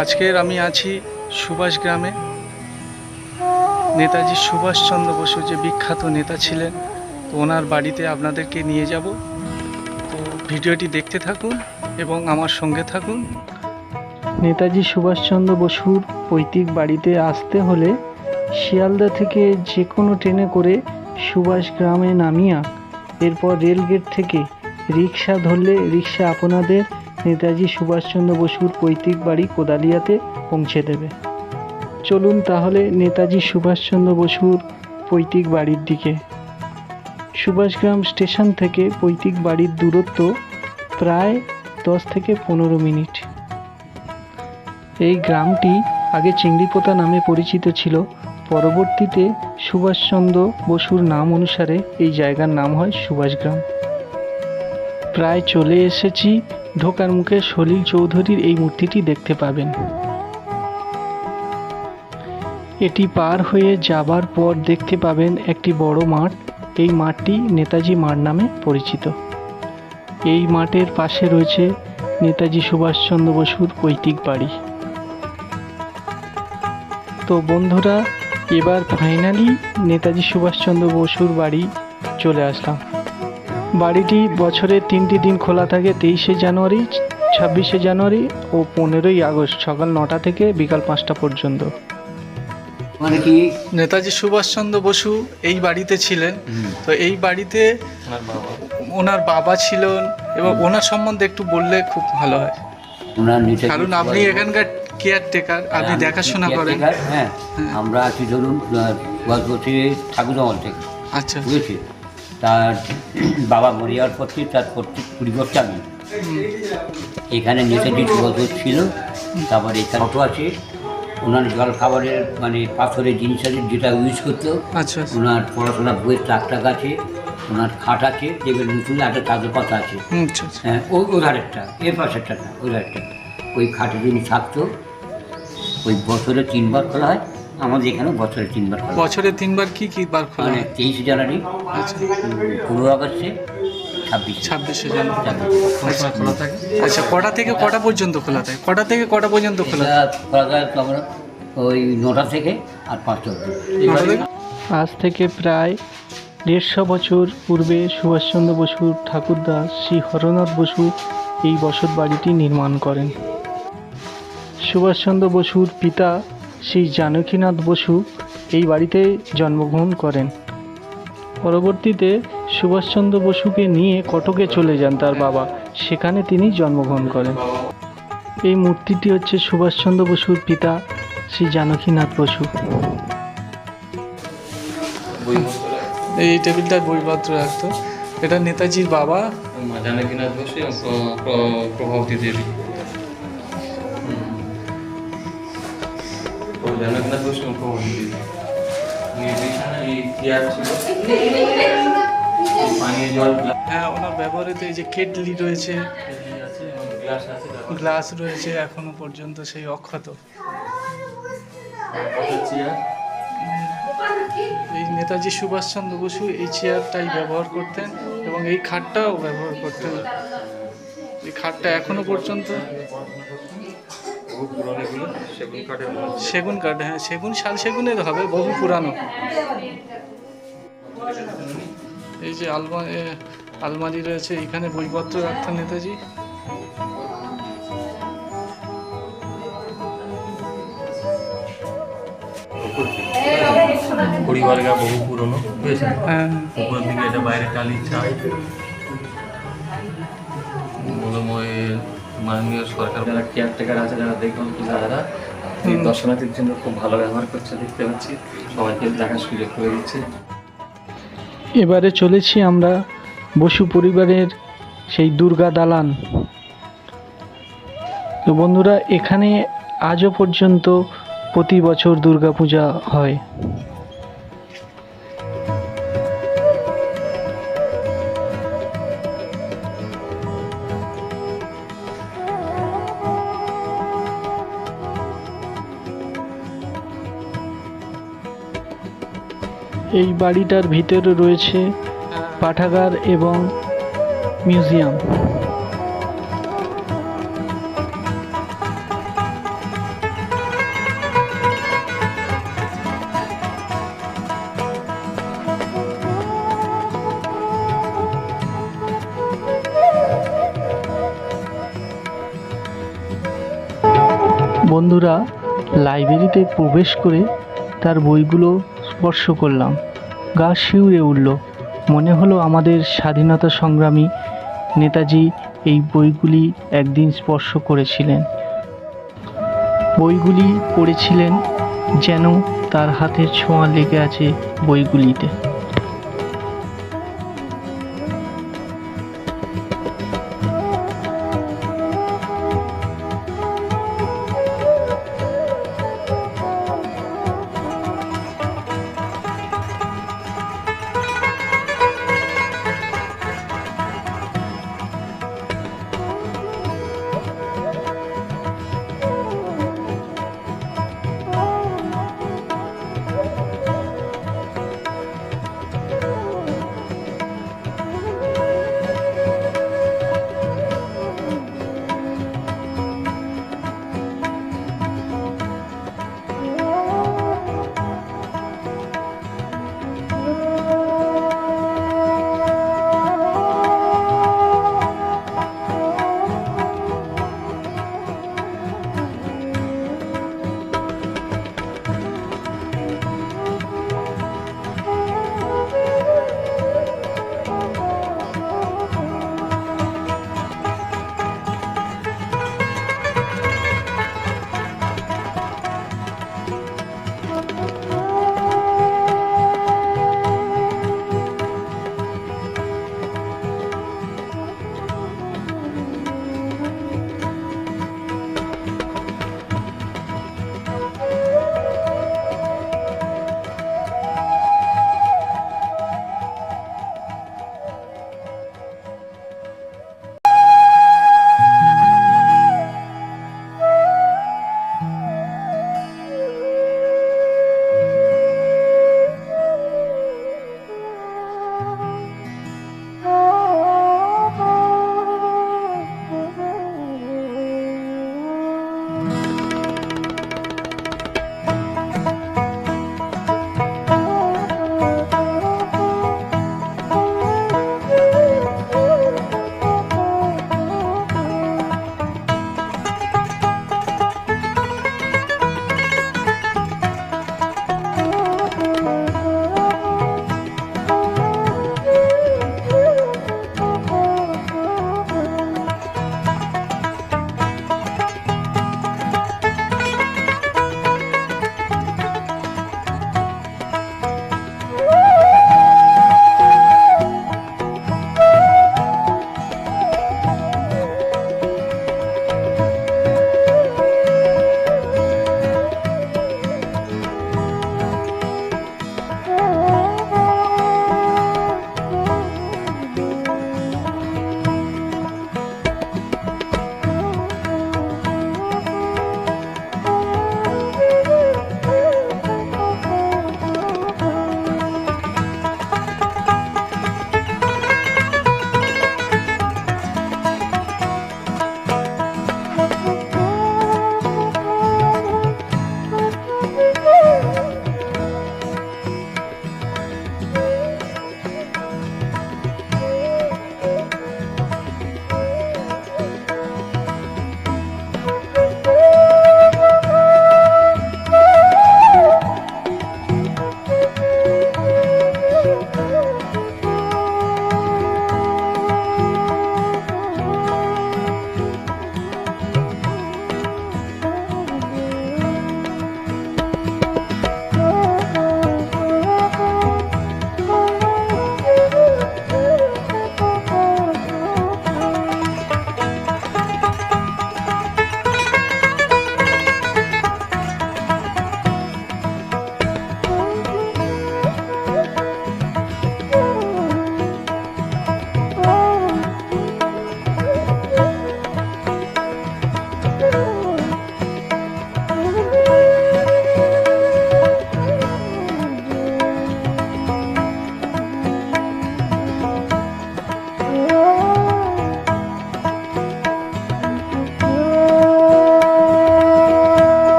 আজকের আমি আছি সুভাষ গ্রামে। নেতাজি সুভাষচন্দ্র বসু যে বিখ্যাত নেতা ছিলেন, তো ওনার বাড়িতে আপনাদেরকে নিয়ে যাব। তো ভিডিওটি দেখতে থাকুন এবং আমার সঙ্গে থাকুন। নেতাজি সুভাষচন্দ্র বসুর পৈতৃক বাড়িতে আসতে হলে শিয়ালদা থেকে যে কোনো ট্রেনে করে সুভাষ গ্রামে নামিয়া, এরপর রেলগেট থেকে রিক্সা ধরলে রিক্সা আপনাদের নেতাজি সুভাষচন্দ্র বসুর পৈতৃক বাড়ি কোদালিয়াতে পৌঁছে দেবে। চলুন তাহলে নেতাজি সুভাষচন্দ্র বসুর পৈতৃক বাড়ির দিকে। সুভাষগ্রাম স্টেশন থেকে পৈতৃক বাড়ির দূরত্ব প্রায় দশ থেকে পনেরো মিনিট। এই গ্রামটি আগে চিংড়িপোতা নামে পরিচিত ছিল। পরবর্তীতে সুভাষচন্দ্র বসুর নাম অনুসারে এই জায়গার নাম হয় সুভাষগ্রাম। প্রায় চলে এসেছি ঢোকার মুখে সলিল চৌধুরীর এই মূর্তিটি দেখতে পাবেন। এটি পার হয়ে যাবার পর দেখতে পাবেন একটি বড় মাঠ। এই মাঠটি নেতাজি মাঠ নামে পরিচিত। এই মাঠের পাশে রয়েছে নেতাজি সুভাষচন্দ্র বসুর পৈতৃক বাড়ি। তো বন্ধুরা, এবার ফাইনালি নেতাজি সুভাষচন্দ্র বসুর বাড়ি চলে আসলাম। বাড়িটি বছরের তিনটি দিন খোলা থাকে তেইশে জানুয়ারি ছাব্বিশে জানুয়ারি ও পনেরোই আগস্ট সকাল নটা থেকে বিকাল পাঁচটা পর্যন্ত। মানে কি? নেতাজি সুভাষচন্দ্র বসু এই বাড়িতে ছিলেন। তো এই বাড়িতে ওনার বাবা। ছিলেন এবং ওনার সম্বন্ধে একটু বললে খুব ভালো হয়। ওনার কারণ আপনি এখানকার কেয়ারটেকার আপনি দেখাশোনা করেন। হ্যাঁ আমরা আছি ধরুন বছরে ঠাকুর থেকে। আচ্ছা। বুঝেছি? তার বাবা মরে যাওয়ার পর থেকে তার প্রত্যেক পরিবর্তে। আমি এখানে নেতাজি সুভাষ ছিল তারপর এখানে অটো আছে। ওনার জল খাবারের মানে পাথরের জিনিস আছে যেটা ইউজ করতো। আচ্ছা ওনার পড়াশোনার বইয়ের টাক টাক আছে ওনার খাট আছে যেগুলো নতুন একটা কাজের পাতা আছে। আচ্ছা আচ্ছা। হ্যাঁ ওই ওই ধারেরটা এর পাশেরটা না ওই ধারেরটা ওই খাটে যিনি থাকতো। ওই বছরে তিনবার খোলা হয়। আমাদের এখানে বছরে তিনবার খোলা। বছরে তিনবার কি কি বার খোলা? মানে হয়? তেইশে জানুয়ারি আচ্ছা। পনেরো আগস্টে ছাব্বিশ ছাব্বিশে জানুয়ারি। খোলা থাকে? আচ্ছা কটা থেকে কটা পর্যন্ত খোলা থাকে? কটা থেকে কটা পর্যন্ত খোলা থাকে? খোলা থাকে তোমার ওই নটা থেকে আর পাঁচটা অবধি। আজ থেকে প্রায় দেড়শো বছর পূর্বে সুভাষচন্দ্র বসুর ঠাকুরদা শ্রী হরনাথ বসু এই বসত বাড়িটি নির্মাণ করেন। সুভাষচন্দ্র বসুর পিতা শ্রী জানকীনাথ বসু এই বাড়িতে জন্মগ্রহণ করেন। পরবর্তীতে সুভাষচন্দ্র বসুকে নিয়ে কটকে চলে যান তার বাবা। সেখানে তিনি জন্মগ্রহণ করেন। এই মূর্তিটি হচ্ছে সুভাষচন্দ্র বসুর পিতা শ্রী জানকীনাথ বসু। এই টেবিলটার বইপত্র রাখতো। এটা নেতাজির বাবা। জানকীনাথ বসু প্রভাবতী দেবী। হ্যাঁ ওনার ব্যবহৃত এই যে কেটলি রয়েছে গ্লাস রয়েছে এখনও পর্যন্ত সেই অক্ষত। এই নেতাজি সুভাষচন্দ্র বসু এই চেয়ারটাই ব্যবহার করতেন এবং এই খাটটাও ব্যবহার করতেন। এই খাটটা এখনও পর্যন্ত বহু পুরনো এগুলো সেগুন কাঠের সেগুন কাঠ হ্যাঁ সেগুন শাল সেগুনের হবে বহু পুরানো। এই যে আলমারি আলমারি রয়েছে এখানে বইপত্র রাখতেন নেতাজি। পরিবারগা বহু পুরনো হ্যাঁ। উপরের দিকে এটা বাইরে টালির ছাদ মাননীয় সরকার যারা কেয়ারটেকার আছে যারা দেখুন কি যারা দর্শনার্থীর জন্য খুব ভালো ব্যবহার করছে দেখতে পাচ্ছি সবাইকে দেখার সুযোগ করে দিচ্ছে। এবারে চলেছি আমরা বসু পরিবারের সেই দুর্গা দালান। তো বন্ধুরা এখানে আজও পর্যন্ত প্রতি বছর দুর্গা পূজা হয়। এই বাড়িটার ভিতরে রয়েছে পাঠাগার এবং মিউজিয়াম। বন্ধুরা লাইব্রেরিতে প্রবেশ করে তার বইগুলো স্পর্শ করলাম। গা শিউরে উঠল। মনে হলো আমাদের স্বাধীনতা সংগ্রামী নেতাজি এই বইগুলি একদিন স্পর্শ করেছিলেন। বইগুলি পড়েছিলেন যেন তার হাতের ছোঁয়া লেগে আছে বইগুলিতে।